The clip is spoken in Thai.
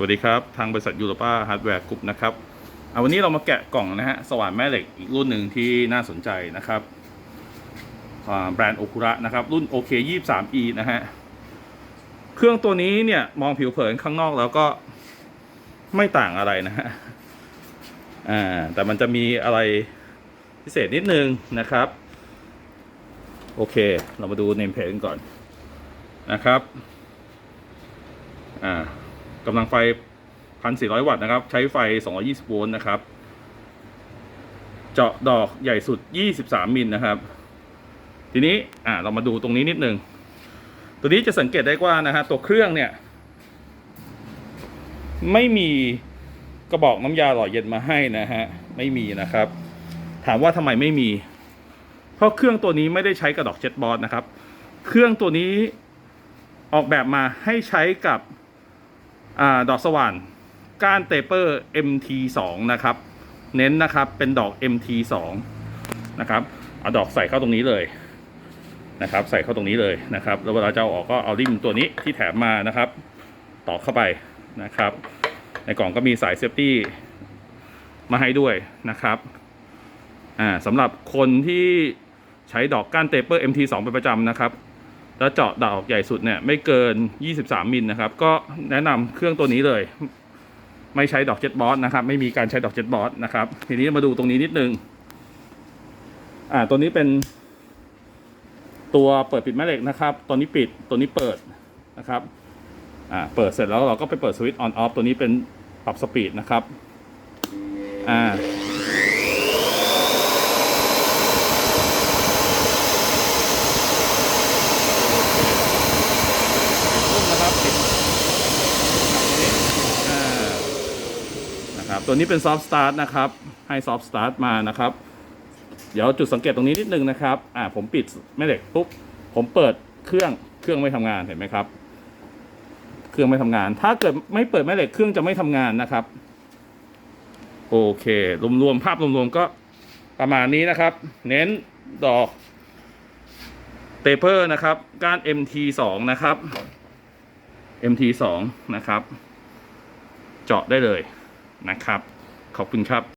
วัสดีครับ ทางบริษัทยูโรปาฮาร์ดแวร์กรุ๊ปนะครับเอาวันนี้เรามาแกะกล่องนะฮะสว่านแม่เหล็กอีกรุ่นหนึ่งที่น่าสนใจนะครับแบรนด์โอคุระนะครับ รุ่น OK 23E นะฮะเครื่องตัวนี้เนี่ยมองผิวเผินข้างนอกแล้วก็ไม่ต่างอะไรนะฮะอ่าแต่มันจะมีอะไรพิเศษนิดนึงนะครับ โอเค เรามาดูเนมเพจกันก่อนนะครับอ่า กำลังไฟ 1,400 วัตต์นะครับ ใช้ไฟ 220 โวลต์นะครับ เจาะดอกใหญ่สุด 23 มิลนะครับ ทีนี้อ่าเรามาดูตรงนี้นิดนึง ตัวนี้จะสังเกตได้ว่านะฮะตัวเครื่องเนี่ย ไม่มีกระบอกน้ำยาหล่อเย็นมาให้นะฮะไม่มีนะครับ ถามว่าทำไมไม่มี เพราะเครื่องตัวนี้ไม่ได้ใช้กระดอกเจ็ตบอสนะครับ เครื่องตัวนี้ออกแบบมาให้ใช้กับ อดอกสว่านก้านเตเปอร์ MT2 นะครับ เน้นนะครับเป็นดอก MT2 นะครับเอาดอกใส่เข้าตรงนี้เลยนะครับ ใส่เข้าตรงนี้เลยนะครับ แล้วเวลาจะเอาออกก็เอาริมตัวนี้ที่แถมมานะครับต่อเข้าไปนะครับ ในกล่องก็มีสายเซฟตี้มาให้ด้วยนะครับอ่าสำหรับคนที่ใช้ดอกก้านเตเปอร์ MT2 เป็นประจำนะครับ แล้วเจาะดอกใหญ่สุดเนี่ยไม่เกิน 23 มิลนะครับ ก็แนะนำเครื่องตัวนี้เลย ไม่ใช้ดอกเจ็ตบอสนะครับ ไม่มีการใช้ดอกเจ็ตบอสนะครับ ทีนี้มาดูตรงนี้นิดนึง อ่า ตัวนี้เป็นตัวเปิดปิดแม่เหล็กนะครับ ตัวนี้ปิด ตัวนี้เปิดนะครับ อ่า เปิดเสร็จแล้วเราก็ไปเปิดสวิตช์ออนออฟตัวนี้เป็นปรับสปีดนะครับ อ่า รุ่นนะครับปิดอ่า นะครับตัวนี้เป็นซอฟ t ์สตาร์ทนะครับให้ซอฟ t ์สตาร์ทมานะครับ เดี๋ยวจุดสังเกตตรงนี้นิดนึงนะครับอ่าผมปิดแม่เหล็กปุ๊บผมเปิดเครื่องเครื่องไม่ทำงานเห็นไหมครับ เครื่องไม่ทำงาน ถ้าเกิดไม่เปิดแม่เหล็กเครื่องจะไม่ทำงานนะครับ โอเครวมๆภาพรวมๆก็ประมาณนี้นะครับ เน้นดอกเตเปอร์นะครับ ก้าน MT2 นะครับ MT2 นะครับ เจาะได้เลย นะครับ ขอบคุณครับ